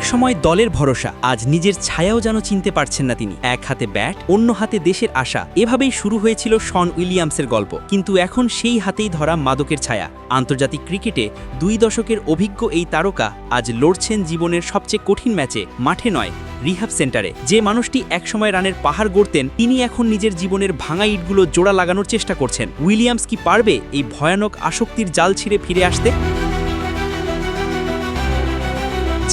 একসময় দলের ভরসা, আজ নিজের ছায়াও যেন চিনতে পারছেন না তিনি। এক হাতে ব্যাট, অন্য হাতে দেশের আশা, এভাবেই শুরু হয়েছিল শন উইলিয়ামসের গল্প। কিন্তু এখন সেই হাতেই ধরা মাদকের ছায়া। আন্তর্জাতিক ক্রিকেটে দুই দশকের অভিজ্ঞ এই তারকা আজ লড়ছেন জীবনের সবচেয়ে কঠিন ম্যাচে, মাঠে নয়, রিহাব সেন্টারে। যে মানুষটি একসময় রানের পাহাড় গড়তেন, তিনি এখন নিজের জীবনের ভাঙা ইটগুলো জোড়া লাগানোর চেষ্টা করছেন। উইলিয়ামস কি পারবে এই ভয়ানক আসক্তির জাল ছিঁড়ে ফিরে আসতে?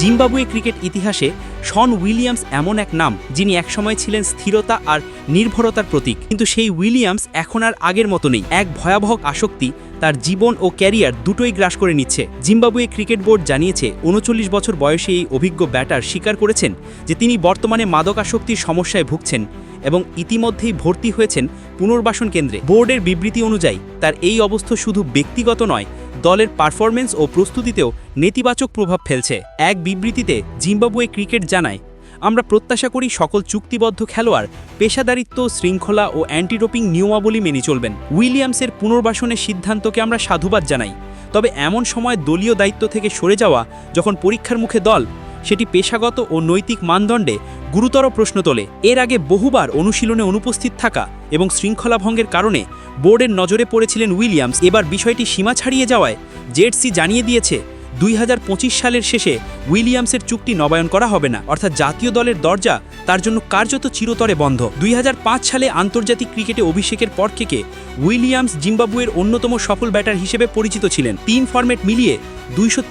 জিম্বাবুয়ে ক্রিকেট ইতিহাসে শন উইলিয়ামস এমন এক নাম যিনি একসময় ছিলেন স্থিরতা আর নির্ভরতার প্রতীক। কিন্তু সেই উইলিয়ামস এখন আর আগের মতো নেই। এক ভয়াবহ আসক্তি তার জীবন ও ক্যারিয়ার দুটোই গ্রাস করে নিচ্ছে। জিম্বাবুয়ে ক্রিকেট বোর্ড জানিয়েছে, উনচল্লিশ বছর বয়সে এই অভিজ্ঞ ব্যাটার স্বীকার করেছেন যে তিনি বর্তমানে মাদকাসক্তির সমস্যায় ভুগছেন এবং ইতিমধ্যেই ভর্তি হয়েছেন পুনর্বাসন কেন্দ্রে। বোর্ডের বিবৃতি অনুযায়ী, তার এই অবস্থা শুধু ব্যক্তিগত নয় দলের পারফরমেন্স ও প্রস্তুতিতেও নেতিবাচক প্রভাব ফেলছে। এক বিবৃতিতে জিম্বাবুয়ে ক্রিকেট জানায়, আমরা প্রত্যাশা করি সকল চুক্তিবদ্ধ খেলোয়াড় পেশাদারিত্ব, শৃঙ্খলা ও অ্যান্টিডোপিং নিয়মাবলী মেনে চলবেন। উইলিয়ামসের পুনর্বাসনের সিদ্ধান্তকে আমরা সাধুবাদ জানাই। তবে এমন সময় দলীয় দায়িত্ব থেকে সরে যাওয়া, যখন পরীক্ষার মুখে দল সেটি পেশাগত ও নৈতিক মানদণ্ডে গুরুতর প্রশ্ন তোলে। এর আগে বহুবার অনুশীলনে অনুপস্থিত থাকা এবং শৃঙ্খলা ভঙ্গের কারণে বোর্ডের নজরে পড়েছিলেন উইলিয়ামস। এবার বিষয়টি সীমা ছাড়িয়ে যাওয়ায় জেডসি জানিয়ে দিয়েছে, দুই হাজার পঁচিশ সালের শেষে উইলিয়ামসের চুক্তি নবায়ন করা হবে না। অর্থাৎ জাতীয় দলের দরজা তার জন্য কার্যত চিরতরে বন্ধ। দুই হাজার পাঁচ সালে আন্তর্জাতিক ক্রিকেটে অভিষেকের পর থেকে উইলিয়ামস জিম্বাবুয়ের অন্যতম সফল ব্যাটার হিসেবে পরিচিত ছিলেন। তিন ফরম্যাট মিলিয়ে দুইশো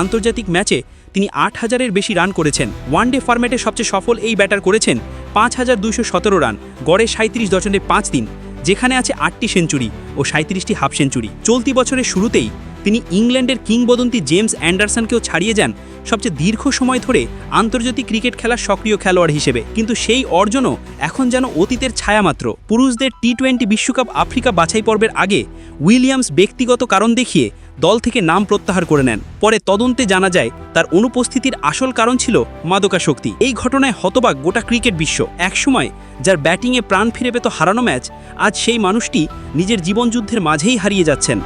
আন্তর্জাতিক ম্যাচে তিনি আট হাজারের বেশি রান করেছেন। ওয়ানডে ফরম্যাটে সবচেয়ে সফল এই ব্যাটার করেছেন পাঁচ হাজার দুইশো সতেরো রান, গড়ে সাঁত্রিশ দশমিক পাঁচ দিন যেখানে আছে আটটি সেঞ্চুরি ও সাঁত্রিশটি হাফ সেঞ্চুরি। চলতি বছরের শুরুতেই তিনি ইংল্যান্ডের কিংবদন্তি জেমস অ্যান্ডারসনকেও ছাড়িয়ে যান সবচেয়ে দীর্ঘ সময় ধরে আন্তর্জাতিক ক্রিকেট খেলার সক্রিয় খেলোয়াড় হিসেবে। কিন্তু সেই অর্জনও এখন যেন অতীতের ছায়ামাত্র পুরুষদের টি টোয়েন্টি বিশ্বকাপ আফ্রিকা বাছাই পর্বের আগে উইলিয়ামস ব্যক্তিগত কারণ দেখিয়ে দল থেকে নাম প্রত্যাহার করে নেন। পরে তদন্তে জানা যায়, তার অনুপস্থিতির আসল কারণ ছিল মাদকাশক্তি এই ঘটনায় হতবাক গোটা ক্রিকেট বিশ্ব। একসময় যার ব্যাটিংয়ে প্রাণ ফিরে পেত হারানো ম্যাচ, আজ সেই মানুষটি নিজের জীবনযুদ্ধের মাঝেই হারিয়ে যাচ্ছেন।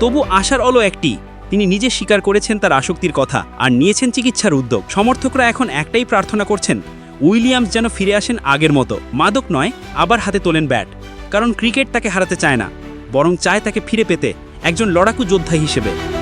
তবু আশার অলো একটি, তিনি নিজে স্বীকার করেছেন তার আসক্তির কথা আর নিয়েছেন চিকিৎসার উদ্যোগ। সমর্থকরা এখন একটাই প্রার্থনা করছেন, উইলিয়ামস যেন ফিরে আসেন আগের মতো। মাদক নয়, আবার হাতে তোলেন ব্যাট। কারণ ক্রিকেট তাকে হারাতে চায় না। বরং চায় তাকে ফিরে পেতে একজন লড়াকু যোদ্ধা হিসেবে।